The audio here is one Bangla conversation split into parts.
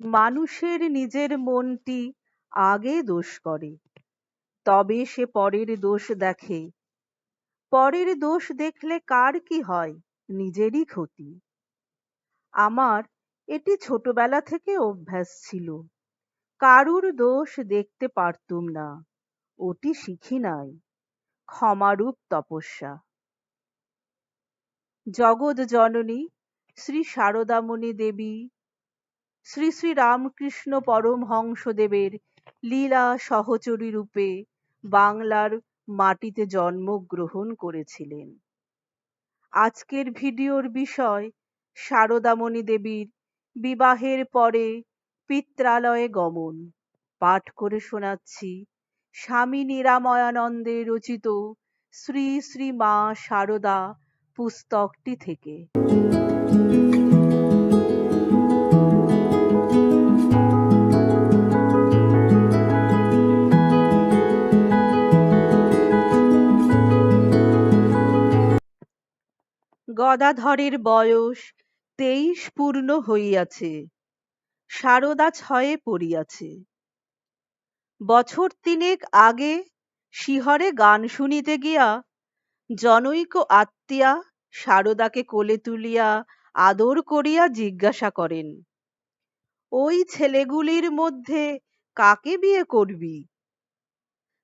মানুষের নিজের মনটি আগে দোষ করে। তবে সে পরের দোষ দেখে। পরের দোষ দেখলে কার কি হয়? নিজেরই ক্ষতি। আমার এটি ছোটবেলা থেকে অভ্যাস ছিল। কারুর দোষ দেখতে পারতুম না। ওটি শিখি নাই। ক্ষমারূপ তপস্যা। জগৎ জননী শ্রী শারদামণি দেবী শ্রী শ্রী রামকৃষ্ণ পরমহংসদেবের লীলা সহচরী রূপে বাংলার মাটিতে জন্মগ্রহণ করেছিলেন। আজকের ভিডিওর বিষয় শারদামণি দেবীর বিবাহের পরে পিত্রালয়ে গমন। পাঠ করে শোনাচ্ছি স্বামী নিরাময়ানন্দে রচিত শ্রী শ্রী মা শারদা পুস্তকটি থেকে। গদাধরের বয়স তেইশ পূর্ণ হইয়াছে, সারদা ছয়ে পড়িয়াছে। বছর তিনেক আগে শিহরে গান শুনিতে গিয়া জনৈক আত্মীয়া সারদাকে কোলে তুলিয়া আদর করিয়া জিজ্ঞাসা করেন, ওই ছেলেগুলির মধ্যে কাকে বিয়ে করবি?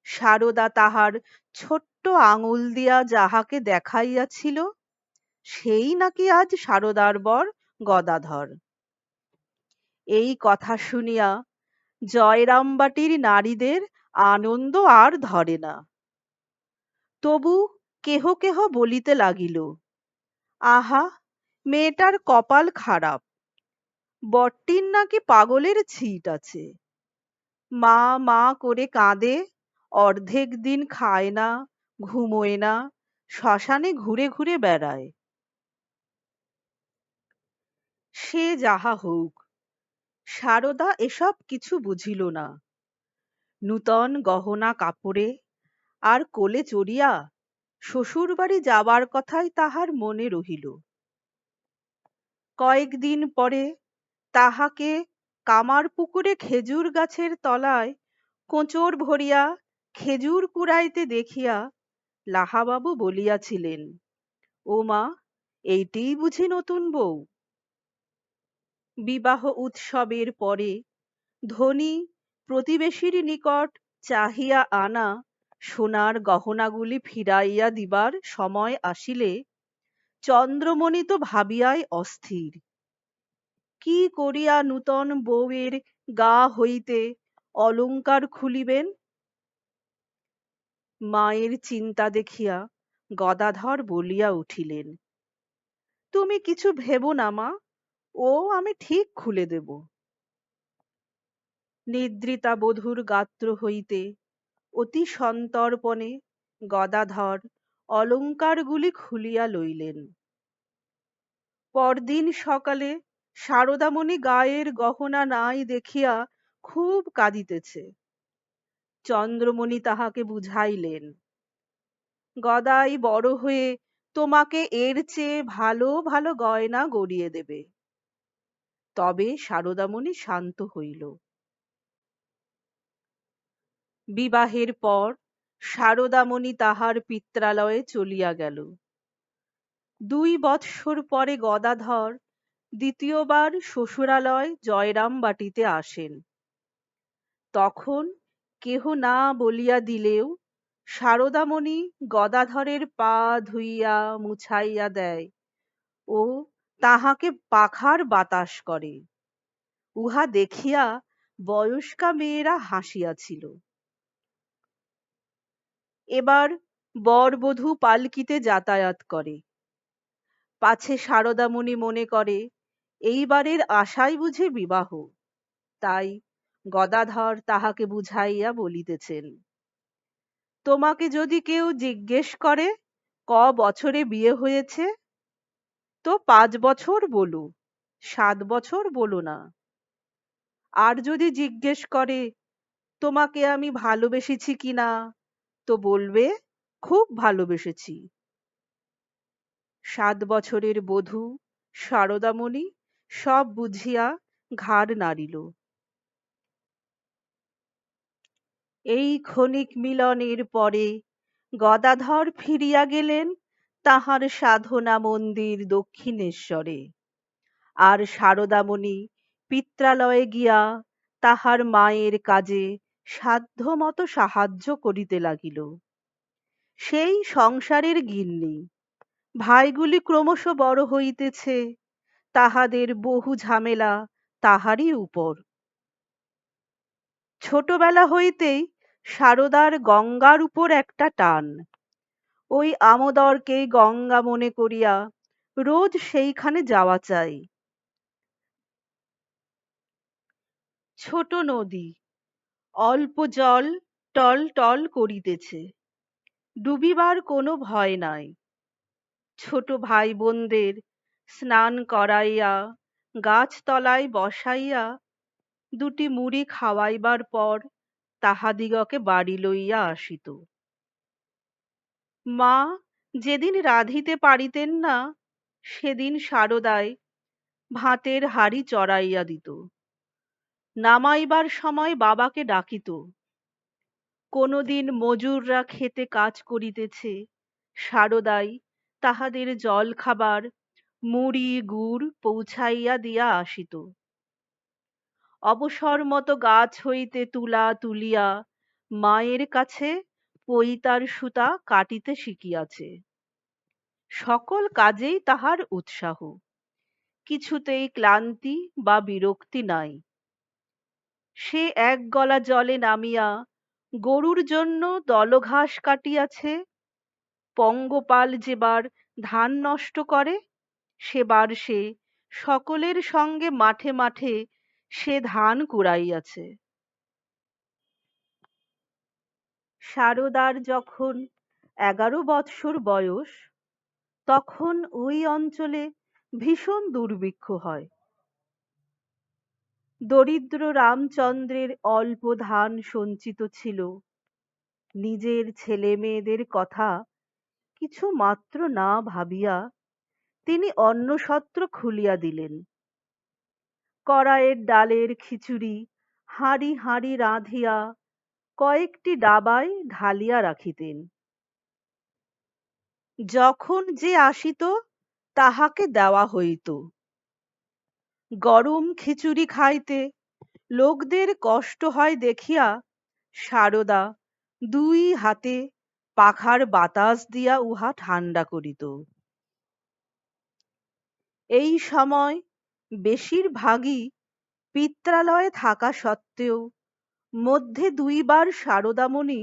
সারদা তাহার ছোট্ট আঙুল দিয়া যাহাকে দেখাইয়াছিল সেই নাকি আজ সারদার বর গদাধর? এই কথা শুনিয়া জয়রামবাটির নারীদের আনন্দ আর ধরে না। তবু কেহ কেহ বলিতে লাগিল, আহা, মেয়েটার কপাল খারাপ। বটটির নাকি পাগলের ছিট আছে। মা মা করে কাঁদে, অর্ধেক দিন খায় না, ঘুমোয় না, শ্মশানে ঘুরে ঘুরে বেড়ায়। সে যাহা হউক, সারদা এসব কিছু বুঝিল না। নূতন গহনা কাপড়ে আর কোলে চড়িয়া শ্বশুরবাড়ি যাবার কথাই তাহার মনে রহিল। কয়েকদিন পরে তাহাকে কামার পুকুরে খেজুর গাছের তলায় কোঁচর ভরিয়া খেজুর কুড়াইতে দেখিয়া লাহাবাবু বলিয়াছিলেন ও মা এইটিই বুঝি নতুন বউ। বিবাহ উৎসবের পরে ধনী প্রতিবেশীর নিকট চাহিয়া আনা সোনার গহনাগুলি ফিরাইয়া দিবার সময় আসিলে চন্দ্রমণি তো ভাবিয়াই অস্থির। কি করিয়া নূতন বউয়ের গা হইতে অলঙ্কার খুলিবেন? মায়ের চিন্তা দেখিয়া গদাধর বলিয়া উঠিলেন, তুমি কিছু ভেবো না মা ও আমি ঠিক খুলে দেব। নিদ্রিতা বধূর গাত্র হইতে অতি সন্তর্পণে গদাধর অলঙ্কারগুলি খুলিয়া লইলেন। পরদিন সকালে সারদামণি গায়ের গহনা নাই দেখিয়া খুব কাঁদিতেছে। চন্দ্রমণি তাহাকে বুঝাইলেন, গদাই বড় হয়ে তোমাকে এর চেয়ে ভালো ভালো গয়না গড়িয়ে দেবে। তবে সারদামণি শান্ত হইল। বিবাহের পর সারদামণি তাহার পিত্রালয়ে চলিয়া গেল। দুই বৎসর পরে গদাধর দ্বিতীয়বার শ্বশুরালয় জয়রাম বাটিতে আসেন। তখন কেহ না বলিয়া দিলেও সারদামণি গদাধরের পা ধুইয়া মুছাইয়া দেয় ও তাহাকে পাখার বাতাস করে। উহা দেখিয়া বয়স্কা মেয়েরা হাসিয়াছিল। এবার বরবধূ পালকিতে যাতায়াত করে। পাছে সারদামণি মনে করে, এইবারের আশাই বুঝে বিবাহ। তাই গদাধর তাহাকে বুঝাইয়া বলিতেছেন, তোমাকে যদি কেউ জিজ্ঞেস করে, ক বছরে বিয়ে হয়েছে? তো পাঁচ বছর বলো, সাত বছর বলো না। আর যদি জিজ্ঞেস করে, তোমাকে আমি ভালোবেসেছি কিনা তো বলবে, খুব ভালোবেসেছি। সাত বছরের বধূ, সারদামণি, সব বুঝিয়া ঘাড় নাড়িল। এই ক্ষণিক মিলনের পরে গদাধর ফিরিয়া গেলেন তাহার সাধনা মন্দির দক্ষিণেশ্বরে। আর সারদামণি পিত্রালয়ে গিয়া তাহার মায়ের কাজে সাধ্যমতো সাহায্য করিতে লাগিল। সেই সংসারের গিন্নি, ভাইগুলি ক্রমশ বড় হইতেছে, তাহাদের বহু ঝামেলা তাহারই উপর। ছোটবেলা হইতেই সারদার গঙ্গার উপর একটা টান ওই আমোদরকে গঙ্গা মনে করিয়া রোজ সেইখানে যাওয়া চাই। ছোট নদী, অল্প জল টল টল করিতেছে, ডুবিবার কোনো ভয় নাই। ছোট ভাই বোনদের স্নান করাইয়া, গাছতলায় বসাইয়া, দুটি মুড়ি খাওয়াইবার পর তাহাদিগকে বাড়ি লইয়া আসিত। মা যেদিন রাঁধিতে পারিতেন না, সেদিন সারদায় ভাতের হাড়ি চড়াইয়া দিত। নামাইবার সময় বাবাকে ডাকিত, কোনোদিন মজুররা খেতে কাজ করিতেছে সারদাই তাহাদের জল খাবার, মুড়ি, গুড় পৌঁছাইয়া দিয়া আসিত। অবসর মতো গাছ হইতে তুলা তুলিয়া মায়ের কাছে পৈতার সুতা কাটিতে শিখিয়াছে। সকল কাজেই তাহার উৎসাহ। কিছুতেই ক্লান্তি বা বিরক্তি নাই। সে এক গলা জলে নামিয়া গরুর জন্য দলঘাস কাটিয়াছে, পঙ্গপাল যেবার ধান নষ্ট করে, সেবার সে সকলের সঙ্গে মাঠে মাঠে সে ধান কুড়াইয়াছে। সারদার যখন এগারো বৎসর বয়স, তখন ওই অঞ্চলে ভীষণ দুর্ভিক্ষ হয়। দরিদ্র রামচন্দ্রের অল্প ধান সঞ্চিত ছিল। নিজের ছেলে মেয়েদের কথা কিছু মাত্র না ভাবিয়া তিনি অন্নসত্র খুলিয়া দিলেন। কড়াইয়ের ডালের খিচুড়ি হাঁড়ি হাঁড়ি রাঁধিয়া কয়েকটি ডাবায় ঢালিয়া রাখিতেন। যখন যে আসিত, তাহাকে দেওয়া হইত। গরম খিচুড়ি খাইতে লোকদের কষ্ট হয় দেখিয়া সারদা দুই হাতে পাখার বাতাস দিয়া উহা ঠান্ডা করিত। এই সময় বেশিরভাগই পিত্রালয়ে থাকা সত্ত্বেও মধ্যে দুইবার সারদামণি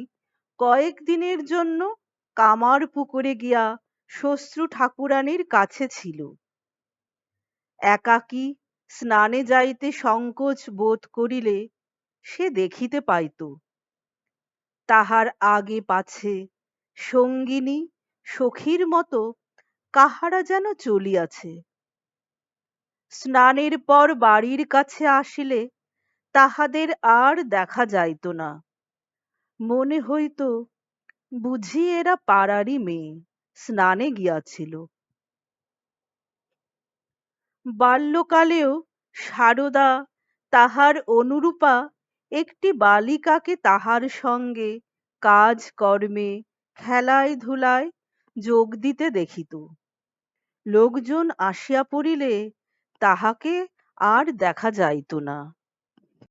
কয়েক দিনের জন্য কামার পুকুরে গিয়া শ্বশ্রু ঠাকুরানীর কাছে ছিল। একাকী স্নানে যাইতে সংকোচ বোধ করিলে সে দেখিতে পাইত। তাহার আগে পাছে সঙ্গিনী সখীর মতো কাহারা যেন চলিয়াছে। স্নানের পর বাড়ির কাছে আসিলে তাহাদের আর দেখা যাইত না। মনে হইত, বুঝি এরা পাড়ারই মেয়ে, স্নানে গিয়াছিল। বাল্যকালেও সারদা তাহার অনুরূপা একটি বালিকাকে তাহার সঙ্গে কাজ কর্মে খেলায় ধুলায় যোগ দিতে দেখিত। লোকজন আসিয়া পড়িলে তাহাকে আর দেখা যাইত না।